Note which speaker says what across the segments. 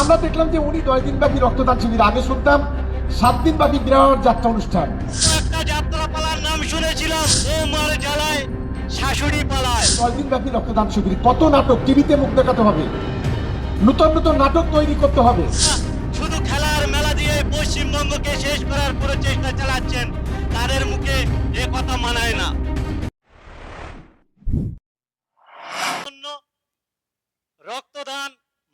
Speaker 1: আমরা দেখলাম যে উনি নয় দিন ব্যাপী রক্তদান শিবির। আগে শুনতাম সাত দিন ব্যাপী বিরাট যাত্রা অনুষ্ঠান।
Speaker 2: একটা যাত্রা পালার নাম শুনেছিলাম জ্বালায় শাশুড়ি পালায়।
Speaker 1: নয় দিন ব্যাপী রক্তদান শিবির। কত নাটক টিভিতে মুখ দেখাতে হবে। নতুন নতুন নাটক তৈরি করতে হবে।
Speaker 2: শুধু খেলার মেলা দিয়ে পশ্চিমবঙ্গকে শেষ করার পুরো চেষ্টা চালাচ্ছেন তাদের মুখে এ কথা মানায় না। রক্তদান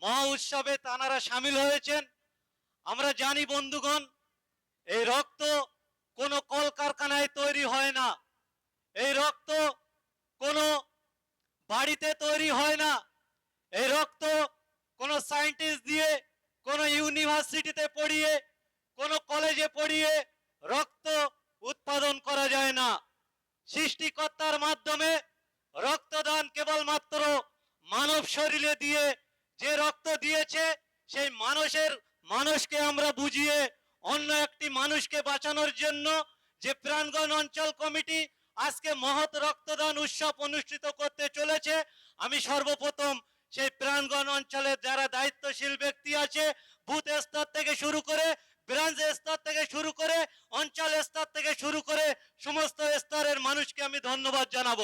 Speaker 2: মহা উৎসবে তানারা সামিল হয়েছেন। আমরা জানি বন্ধুগণ, এই রক্ত কোনো কলকারখানায় তৈরি হয় না। এই রক্ত কোনো বাড়িতে তৈরি হয় না। এই রক্ত কোনো সায়েন্টিস্ট দিয়ে, কোনো ইউনিভার্সিটিতে পড়িয়ে, কোনো কলেজে পড়িয়ে রক্ত উৎপাদন করা যায় না। সৃষ্টিকর্তার মাধ্যমে রক্তদান কেবলমাত্র মানব শরীরে দিয়ে যে রক্ত দিয়েছে, সেই মানুষের, মানুষকে আমরা বুঝিয়ে, অন্য একটি মানুষকে বাঁচানোর জন্য যে প্রাণগণ অঞ্চল কমিটি আজকে মহৎ রক্তদান উৎসব অনুষ্ঠিত করতে চলেছে, আমি সর্বপ্রথম সেই প্রাণগণ অঞ্চলের যারা দায়িত্বশীল ব্যক্তি আছে, বুথ স্তর থেকে শুরু করে, ব্রাঞ্চ স্তর থেকে শুরু করে, অঞ্চল স্তর থেকে শুরু করে সমস্ত স্তরের মানুষকে আমি ধন্যবাদ জানাব।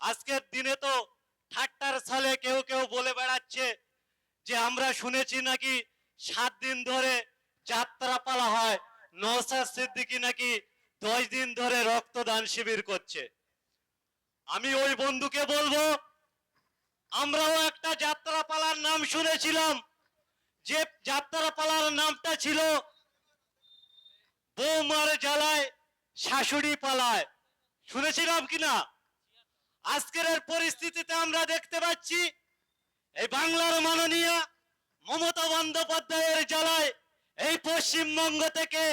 Speaker 2: আজকের দিনে তো ঠাট্টার সালে কেউ কেউ বেড়াচ্ছে যে আমরা শুনেছি নাকি সাত দিন ধরে যাত্রা পালা হয়। নওসাদ সিদ্দিকি নাকি দশ দিন ধরে রক্তদান শিবির করছে। আমি ওই বন্ধুকে বলব, আমরাও একটা যাত্রা পালার নাম শুনেছিলাম। যে যাত্রা পালার নামটা ছিল বৌমার জ্বালায় শাশুড়ি পালায়। শুনেছিলাম কিনা আজকের পরিস্থিতিতে আমরা দেখতে পাচ্ছি বাংলার মাননীয় মমতা বন্দ্যোপাধ্যায়ের জ্বালায় এই পশ্চিমবঙ্গ থেকে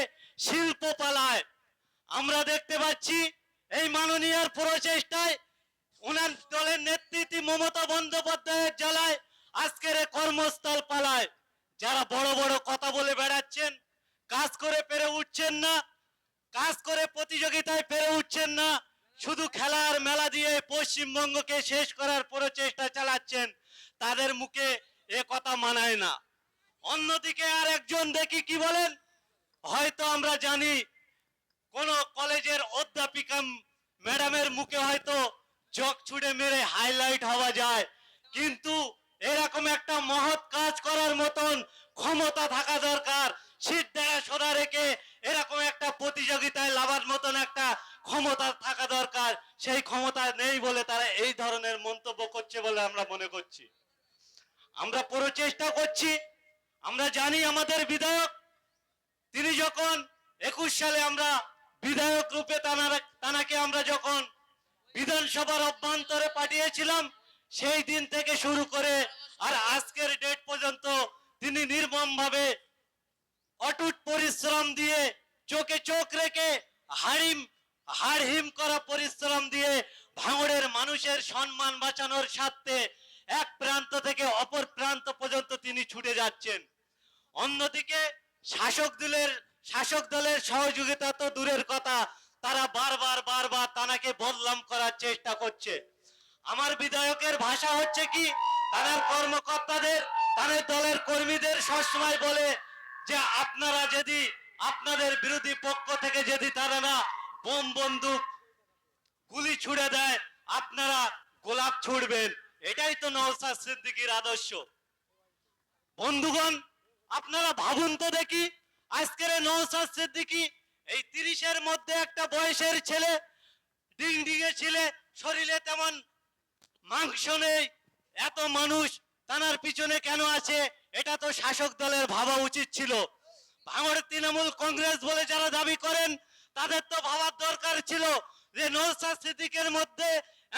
Speaker 2: শিল্প পালায়। আমরা দেখতে পাচ্ছি এই মাননীয়ার প্রচেষ্টায় ওনার দলের নেতৃত্বে মমতা বন্দ্যোপাধ্যায়ের জ্বালায় আজকের কর্মস্থল পালায়। যারা বড় বড় কথা বলে বেড়াচ্ছেন, কাজ করে পেরে উঠছেন না, কাজ করে প্রতিযোগিতায় পেরে উঠছেন না, শুধু খেলার মেলা দিয়ে পশ্চিমবঙ্গকে শেষ করার প্রচেষ্টা চালাচ্ছেন। তাদের মুখে এ কথা মানায় না। অন্যদিকে আর একজন দেখি কি বলেন, হয়তো আমরা জানি কোন কলেজের অধ্যাপিকা ম্যাডামের মুখে হয়তো চোখ ছুড়ে মেরে হাইলাইট হওয়া যায়, কিন্তু এরকম একটা মহৎ কাজ করার মতন ক্ষমতা থাকা দরকার শীত দেখা সোনা রেখে এরকম একটা প্রতিযোগিতায় লাভার মতন একটা ক্ষমতা থাকা দরকার, সেই ক্ষমতা নেই বলে তারা এই ধরনের মন্তব্য করছে বলে আমরা মনে করছি আমরা পুরো চেষ্টা করছি। আমরা জানি আমাদের বিধায়ক, তিনি যখন একুশ সালে আমরা বিধায়ক রূপে তানাকে আমরা যখন বিধানসভার অভ্যন্তরে পাঠিয়েছিলাম, সেই দিন থেকে শুরু করে আর আজকের ডেট পর্যন্ত তিনি নির্মম ভাবে অটুট পরিশ্রম দিয়ে চোখে চোখ রেখে হাড়িম হাড়হিম করা পরিশ্রম দিয়ে ভাঙড়ের মানুষের সম্মান বাঁচানোর স্বার্থে এক প্রান্ত থেকে অপর প্রান্ত পর্যন্ত তিনি ছুটে যাচ্ছেন। অন্যদিকে শাসক দলের শাসক দলের সহযোগিতা তো দূরের কথা। তারা বারবার বারবার তানাকে বদলাম করার চেষ্টা করছে। আমার বিধায়কের ভাষা হচ্ছে কি? তাদের কর্মকর্তাদের, তাদের দলের কর্মীদের সবসময় বলে যে আপনারা যদি আপনাদের বিরোধী পক্ষ থেকে যদি তারা না বোম বন্দুক, গুলি ছুড়ে দেয়, আপনারা গোলাপ ছুড়বেন। এটাই তো নওসাদ সিদ্দিকীর আদর্শ। বন্ধুগণ, আপনারা ভাবুন তো দেখি, আজকের নওসাদ সিদ্দিকী এই তিরিশের মধ্যে একটা বয়সের ছেলে ডিং ডিঙে ছেলে, শরীরে তেমন মাংস নেই, এত মানুষ, তানার পিছনে কেন আছে, এটা তো শাসক দলের ভাবা উচিত ছিল। ভাঙড় তৃণমূল কংগ্রেস বলে যারা দাবি করেন, তাদের তো ভাবার দরকার ছিল যে নৌসাদ সিদ্দিকের মধ্যে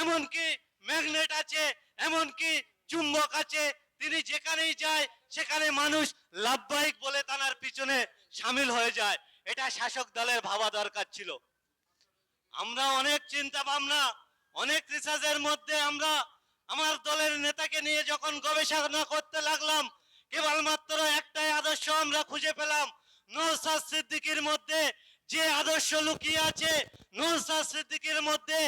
Speaker 2: এমনকি ম্যাগনেট আছে এমনকি চুম্বক আছে, তিনি যেখানেই যায়, সেখানে মানুষ লাভবাহিক বলে তানার পিছনে সামিল হয়ে যায়। এটা শাসক দলের ভাবা দরকার ছিল। আমরা অনেক চিন্তা ভাবনা, অনেক রিসার্চের মধ্যে আমরা আমার দলের নেতাকে নিয়ে যখন গবেষণা করতে লাগলাম, কেবলমাত্র একটাই আদর্শ আমরা খুঁজে পেলাম নৌসাদ সিদ্দিকির মধ্যে যে আদর্শ লুকিয়ে আছে নৌসাদ সিদ্দিকির মধ্যে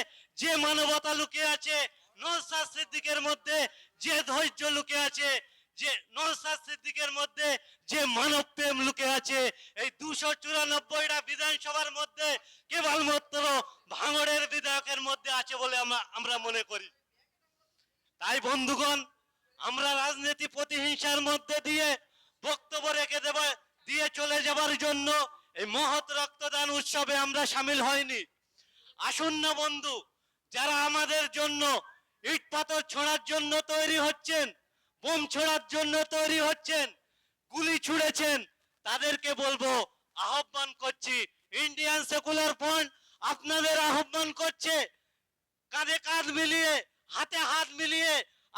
Speaker 2: যে মানবতা লুকিয়ে আছে নৌসাদ সিদ্দিকের মধ্যে যে ধৈর্য লুকিয়ে আছে, যে নৌসাদ সিদ্দিকের মধ্যে যে মানব প্রেম লুকে আছে, এই দুশো চুরানব্বইটা বিধানসভার মধ্যে কেবলমাত্র ভাঙড়ের বিধায়কের মধ্যে আছে বলে আমরা আমরা মনে করি। তাই বন্ধুগণ, আমরা রাজনীতি প্রতিহিংসার মধ্যে দিয়ে বক্তব্য রেখে দেব দিয়ে চলে যাবার জন্য এই মহৎ রক্তদান উৎসবে আমরা সামিল হয়নি আসুন না বন্ধু, যারা আমাদের জন্য ইট পাথর ছোড়ার জন্য তৈরি হচ্ছেন, বোম ছোড়ার জন্য তৈরি হচ্ছেন, গুলি ছুড়েছেন। তাদেরকে বলব, আহ্বান করছি, ইন্ডিয়ান সেকুলার ফ্রন্ট আপনাদের আহ্বান করছে, কাঁধে কাঁধ মিলিয়ে, হাতে হাত মিলিয়ে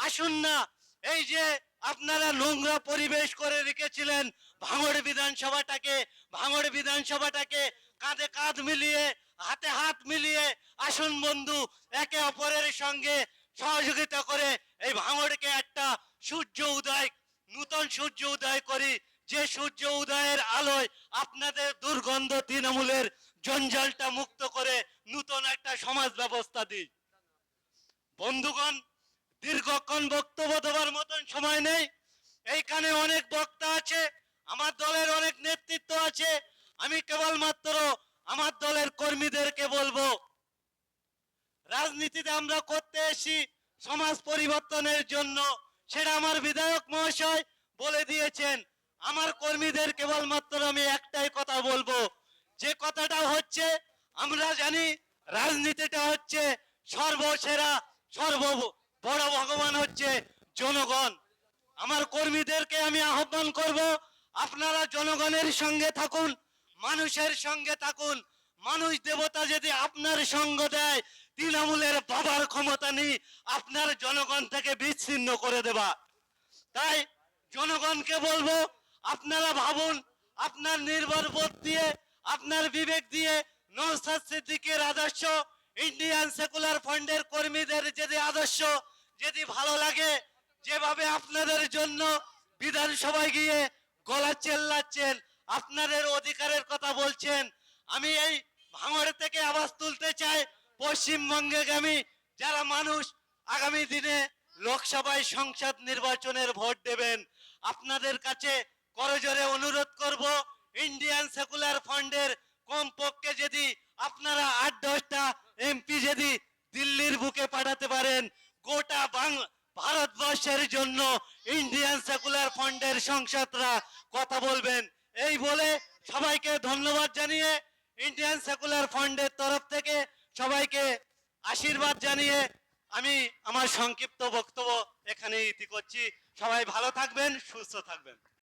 Speaker 2: আসুন না। এই যে আপনারা নোংরা পরিবেশ করে রেখেছিলেন ভাঙড় বিধানসভাটাকে ভাঙড় বিধানসভাটাকে, কাঁধে কাঁধ মিলিয়ে, হাতে হাত মিলিয়ে আসুন বন্ধু, একে অপরের সঙ্গে সহযোগিতা করে এই ভাঙড়কে একটা সূর্য উদয়, নূতন সূর্য উদয় করি। যে সূর্য উদয়ের আলোয় আপনাদের দুর্গন্ধ তৃণমূলের জঞ্জালটা মুক্ত করে নূতন একটা সমাজ ব্যবস্থা দিই। বন্ধুগণ, দীর্ঘক্ষণ বক্তব্য দেওয়ার মতন সময় নেই। এইখানে অনেক বক্তা আছে, আমার দলের অনেক নেতৃত্ব আছে। আমি কেবলমাত্র আমার দলের কর্মীদেরকে বলব রাজনীতিতে আমরা করতে এসি সমাজ পরিবর্তনের জন্য। সেটা আমার বিধায়ক মহাশয় বলে দিয়েছেন। আমার কর্মীদের কেবলমাত্র আমি একটাই কথা বলব। যে কথাটা হচ্ছে, আমরা জানি রাজনীতিটা হচ্ছে সর্বসেরা, সর্ব বড় ভগবান হচ্ছে জনগণ। আমার কর্মীদেরকে আমি আহ্বান করব, আপনারা জনগণের সঙ্গে থাকুন, মানুষের সঙ্গে থাকুন। মানুষ দেবতা যদি আপনার সঙ্গ দেয় তৃণমূলের বাবার ক্ষমতা নেই, আপনার জনগণ থেকে বিচ্ছিন্ন করে দেবা। তাই জনগণকে বলব, আপনারা ভাবুন, আপনার নির্ভর বোধ দিয়ে, আপনার বিবেক দিয়ে সিদ্দিকের আদর্শ, ইন্ডিয়ান সেকুলার ফান্ডের কর্মীদের যদি আদর্শ, যদি ভালো লাগে, যেভাবে আপনাদের জন্য বিধানসভায় গিয়ে গলা চেল্লাচ্ছেন, আপনাদের অধিকারের কথা বলছেন, আমি এই ভাঙড় থেকে আওয়াজ তুলতে চাই। পশ্চিমবঙ্গেগামী যারা মানুষ, আগামী দিনে লোকসভায় সংসদ নির্বাচনের ভোট দেবেন, আপনাদের কাছে করজোরে অনুরোধ করব ইন্ডিয়ান সেকুলার ফান্ডের কমপক্ষে যদি আপনারা আট দশটা এমপি যদি দিল্লির বুকে পাঠাতে পারেন, গোটা বাং ভারতবর্ষের জন্য ইন্ডিয়ান সেকুলার ফান্ডের সংসদরা কথা বলবেন। এই বলে সবাইকে ধন্যবাদ জানিয়ে ইন্ডিয়ান সেকুলার ফান্ডের তরফ থেকে সবাইকে আশীর্বাদ জানিয়ে আমি আমার সংক্ষিপ্ত বক্তব্য এখানে ইতি করছি। সবাই ভালো থাকবেন, সুস্থ থাকবেন।